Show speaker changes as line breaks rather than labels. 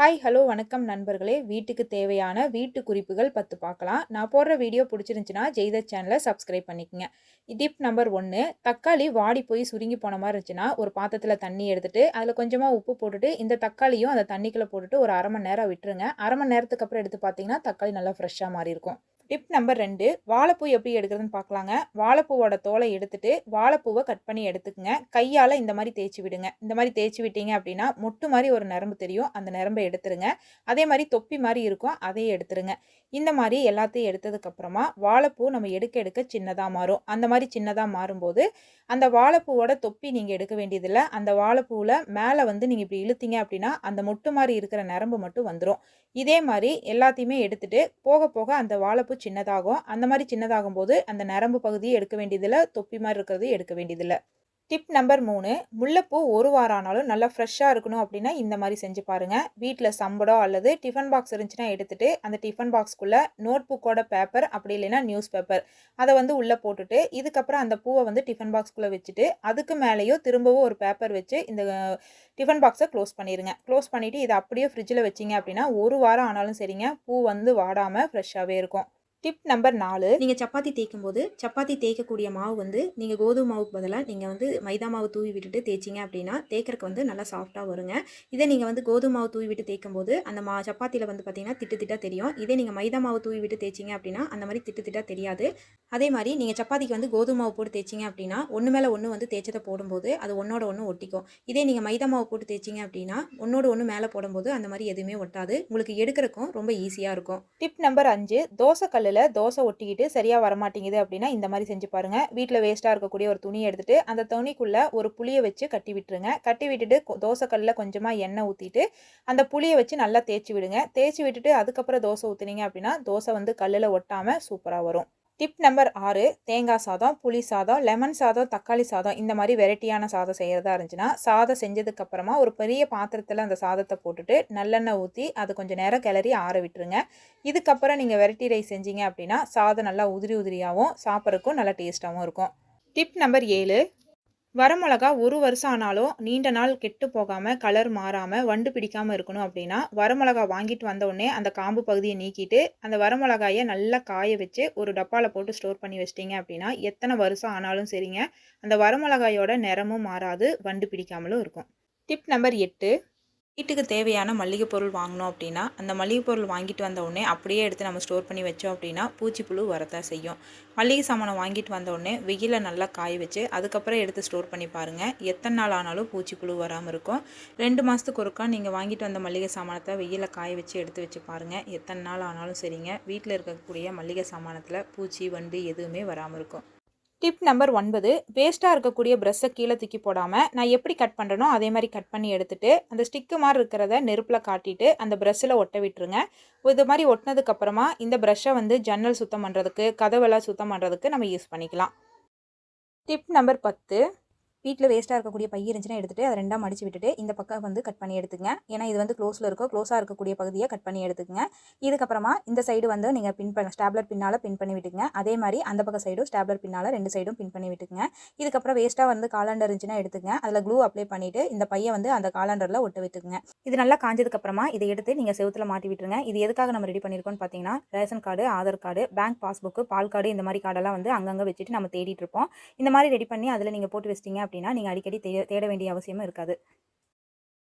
Hi hello வணக்கம் நண்பர்களே. வீட்டுக்கு தேவையான வீட்டு குறிப்புகள் பத்து பார்க்கலாம். நான் போடுற வீடியோ பிடிச்சிருந்துச்சின்னா ஜெய்த சேனலை சப்ஸ்கிரைப் பண்ணிக்கோங்க. டிப் நம்பர் ஒன்று தக்காளி வாடி போய் சுருங்கி போன மாதிரி இருந்துச்சுன்னா ஒரு பாத்திரத்தில் தண்ணி எடுத்துகிட்டு அதில் கொஞ்சமாக உப்பு போட்டுட்டு இந்த தக்காளியும் அந்த தண்ணிக்குள்ளே போட்டுட்டு ஒரு அரை மணி நேரம் விட்டுருங்க. அரை மணி நேரத்துக்கு அப்புறம் எடுத்து பார்த்தீங்கன்னா தக்காளி நல்லா ஃப்ரெஷ்ஷாக மாறி இருக்கும் டிப் நம்பர் ரெண்டு வாழைப்பூ எப்படி எடுக்கிறதுன்னு பார்க்கலாங்க. வாழைப்பூவோட தோலை எடுத்துட்டு வாழைப்பூவை கட் பண்ணி எடுத்துக்கங்க. கையால் இந்த மாதிரி தேய்ச்சி விடுங்க. இந்த மாதிரி தேய்ச்சி விட்டீங்க அப்படின்னா மொட்டு மாதிரி ஒரு நரம்பு தெரியும். அந்த நரம்பை எடுத்துருங்க. அதே மாதிரி தொப்பி மாதிரி இருக்கும். அதையும் எடுத்துருங்க. இந்த மாதிரி எல்லாத்தையும் எடுத்ததுக்கப்புறமா வாழைப்பூ நம்ம எடுக்க எடுக்க சின்னதாக மாறும். அந்த மாதிரி சின்னதாக மாறும்போது அந்த வாழைப்பூவோட தொப்பி நீங்கள் எடுக்க வேண்டியதில்லை. அந்த வாழைப்பூவில் மேலே வந்து நீங்கள் இப்படி இழுத்தீங்க அப்படின்னா அந்த மொட்டு மாதிரி இருக்கிற நரம்பு மட்டும் வந்துடும் இதே மாதிரி எல்லாத்தையுமே எடுத்துகிட்டு போக போக அந்த வாழைப்பூ சின்னதாகும். அந்த மாதிரி சின்னதாகும் போது அந்த நரம்பு பகுதியை எடுக்க வேண்டியதில்லை. தொப்பி மாதிரி இருக்கிறது எடுக்க வேண்டியதில்லை. டிப் நம்பர் மூணு முல்லைப்பூ ஒரு வாரம் ஆனாலும் நல்லா ஃப்ரெஷ்ஷாக இருக்கணும் அப்படின்னா இந்த மாதிரி செஞ்சு பாருங்கள் வீட்டில் சம்படம் அல்லது டிஃபன் பாக்ஸ் இருந்துச்சுன்னா எடுத்துகிட்டு அந்த டிஃபன் பாக்ஸ்க்குள்ளே நோட் புக்கோட பேப்பர் அப்படி இல்லைன்னா நியூஸ் பேப்பர் அதை வந்து உள்ளே போட்டுட்டு இதுக்கப்புறம் அந்த பூவை வந்து டிஃபன் பாக்ஸ்க்குள்ளே வச்சுட்டு அதுக்கு மேலேயோ திரும்பவும் ஒரு பேப்பர் வச்சு இந்த டிஃபன் பாக்ஸை க்ளோஸ் பண்ணிடுங்க க்ளோஸ் பண்ணிவிட்டு இதை அப்படியே ஃப்ரிட்ஜில் வச்சிங்க அப்படின்னா ஒரு வாரம் ஆனாலும் சரிங்க. பூ வந்து வாடாமல் ஃப்ரெஷ்ஷாகவே இருக்கும். டிப் நம்பர் நாலு.
நீங்கள் சப்பாத்தி தேய்க்கும் போது சப்பாத்தி தேய்க்கக்கூடிய மாவு வந்து நீங்கள் கோதுமை மாவுக்கு பதிலாக நீங்கள் வந்து மைதா மாவு தூவி விட்டுட்டு தேய்ச்சிங்க அப்படின்னா தேய்க்கறக்கு வந்து நல்லா சாஃப்டாக வருங்க. இதே நீங்கள் வந்து கோதுமை மாவு தூவி விட்டு தேய்க்கும் போது அந்த மா சப்பாத்தியில் வந்து பார்த்தீங்கன்னா திட்டு திட்டாக தெரியும். இதே நீங்கள் மைதா மாவு தூவி விட்டு தேய்ச்சிங்க அப்படின்னா அந்த மாதிரி திட்டு திட்டாக தெரியாது. அதே மாதிரி நீங்கள் சப்பாத்திக்கு வந்து கோதுமை மாவு போட்டு தேய்ச்சிங்க அப்படின்னா ஒன்று மேலே ஒன்று வந்து தேய்ச்சதை போடும்போது அது ஒன்றோட ஒன்று ஒட்டிக்கும். இதே நீங்கள் மைதா மாவு போட்டு தேய்ச்சிங்க அப்படின்னா ஒன்றோட ஒன்று மேலே போடும்போது அந்த மாதிரி எதுவுமே ஒட்டாது. உங்களுக்கு எடுக்கிறக்கும் ரொம்ப ஈஸியாக இருக்கும்.
டிப் நம்பர் அஞ்சு தோசை கல்லில் தோசை ஒட்டிக்கிட்டு சரியாக வரமாட்டேங்குது அப்படின்னா இந்த மாதிரி செஞ்சு பாருங்கள் வீட்டில் வேஸ்ட்டாக இருக்கக்கூடிய ஒரு துணியை எடுத்துகிட்டு அந்த துணிக்குள்ளே ஒரு புளியை வச்சு கட்டி விட்டுருங்க. கட்டி விட்டுட்டு தோசை கல்லில் கொஞ்சமாக எண்ணெய் ஊற்றிட்டு அந்த புளியை வச்சு நல்லா தேய்ச்சி விடுங்க. தேய்ச்சி விட்டுட்டு அதுக்கப்புறம் தோசை ஊற்றுனீங்க அப்படின்னா தோசை வந்து கல்லில் ஒட்டாமல் சூப்பராக வரும். டிப் நம்பர் ஆறு தேங்காய் சாதம் புளி சாதம் லெமன் சாதம் தக்காளி சாதம் இந்த மாதிரி வெரைட்டியான சாதம் செய்கிறதா இருந்துச்சுன்னா சாதம் செஞ்சதுக்கப்புறமா ஒரு பெரிய பாத்திரத்தில் அந்த சாதத்தை போட்டுட்டு நல்லெண்ணெய் ஊற்றி அது கொஞ்சம் நேரம் கிளறி ஆற விட்டுருங்க. இதுக்கப்புறம் நீங்கள் வெரைட்டி ரைஸ் செஞ்சீங்க அப்படின்னா சாதம் நல்லா உதிரி உதிரியாகவும் சாப்பிட்றதுக்கும் நல்லா டேஸ்ட்டாகவும் இருக்கும். டிப் நம்பர் ஏழு வரமிளகா ஒரு வருஷம் ஆனாலும் நீண்ட நாள் கெட்டு போகாமல் கலர் மாறாமல் வண்டு பிடிக்காமல் இருக்கணும் அப்படின்னா வரமிளகா வாங்கிட்டு வந்த உடனே அந்த காம்பு பகுதியை நீக்கிட்டு அந்த வரமிளகாயை நல்லா காய வச்சு ஒரு டப்பாவில் போட்டு ஸ்டோர் பண்ணி வச்சிட்டிங்க அப்படின்னா எத்தனை வருஷம் ஆனாலும் சரிங்க. அந்த வரமிளகாயோட நிறமும் மாறாது வண்டு பிடிக்காமலும் இருக்கும். டிப் நம்பர் எட்டு வீட்டுக்கு தேவையான மளிகை பொருள் வாங்கினோம் அப்படின்னா அந்த மளிகை பொருள் வாங்கிட்டு வந்த உடனே அப்படியே எடுத்து நம்ம ஸ்டோர் பண்ணி வச்சோம் அப்படின்னா பூச்சிப்புழு வரத்தான் செய்யும். மளிகை சாமானை வாங்கிட்டு வந்த உடனே வெயில நல்லா காய வச்சு அதுக்கப்புறம் எடுத்து ஸ்டோர் பண்ணி பாருங்கள் எத்தனை நாள் ஆனாலும் பூச்சிப்புழு வராமல் இருக்கும். ரெண்டு மாதத்துக்கு ஒருக்கா நீங்கள் வாங்கிட்டு வந்த மளிகை சாமானத்தை வெயில காய வச்சு எடுத்து வச்சு பாருங்கள் எத்தனை நாள் ஆனாலும் சரிங்க. வீட்டில் இருக்கக்கூடிய மளிகை சாமானத்தில் பூச்சி வண்டு எதுவுமே வராமல் இருக்கும். டிப் நம்பர் ஒன்பது வேஸ்ட்டாக இருக்கக்கூடிய ப்ரெஷ்ஷை கீழே தூக்கி போடாமல் நான் எப்படி கட் பண்ணுறனோ அதே மாதிரி கட் பண்ணி எடுத்துட்டு அந்த ஸ்டிக்கு மாதிரி இருக்கிறத நெருப்பில் காட்டிட்டு அந்த ப்ரெஷ்ஷில் ஒட்ட விட்டுருங்க. இது மாதிரி ஒட்டினதுக்கப்புறமா இந்த ப்ரெஷ்ஷை வந்து ஜன்னல் சுத்தம் பண்ணுறதுக்கு கதவெல்லாம் சுத்தம் பண்ணுறதுக்கு நம்ம யூஸ் பண்ணிக்கலாம். டிப் நம்பர் பத்து
வீட்டில் வேஸ்ட்டாக இருக்கக்கூடிய பை இருந்துச்சுன்னா எடுத்துகிட்டு அதை ரெண்டாக மடிச்சு விட்டுட்டு இந்த பக்கம் வந்து கட் பண்ணி எடுத்துங்க. ஏன்னா இது வந்து க்ளோஸில் இருக்கோ க்ளோஸாக இருக்கக்கூடிய பகுதியை கட் பண்ணி எடுத்துக்கங்க. இதுக்கப்புறமா இந்த சைடு வந்து நீங்கள் பின் பண்ண ஸ்டாப்லர் பின்னால் பின் பண்ணி விட்டுங்க அதே மாதிரி அந்த பக்கம் சைடும் ஸ்டாப்லர் பின்னால் ரெண்டு சைடும் பின் பண்ணி விட்டுங்க இதுக்கப்புறம் வேஸ்ட்டாக வந்து காலாண்டர் இருந்துச்சுன்னா எடுத்துங்க அதில் க்ளூ அப்ளை பண்ணிவிட்டு இந்த பையை வந்து அந்த காலாண்டரில் ஒட்ட விட்டுக்குங்க. இது நல்லா காஞ்சதுக்கப்புறமா இதை எடுத்து நீங்கள் செவுத்துல மாட்டி விட்டுருங்க. இது எதுக்காக நம்ம ரெடி பண்ணியிருக்கோம்னு பார்த்தீங்கன்னா ration card Aadhaar card bank passbook பால் கார்டு இந்த மாதிரி கார்டெல்லாம் வந்து அங்கங்கே வச்சுட்டு நம்ம தேடிட்டு இருப்போம். இந்த மாதிரி ரெடி பண்ணி அதில் நீங்கள் போட்டு வச்சிட்டிங்க அப்படின்னா நீங்கள் அடிக்கடி தே தேட வேண்டிய அவசியமும் இருக்காது.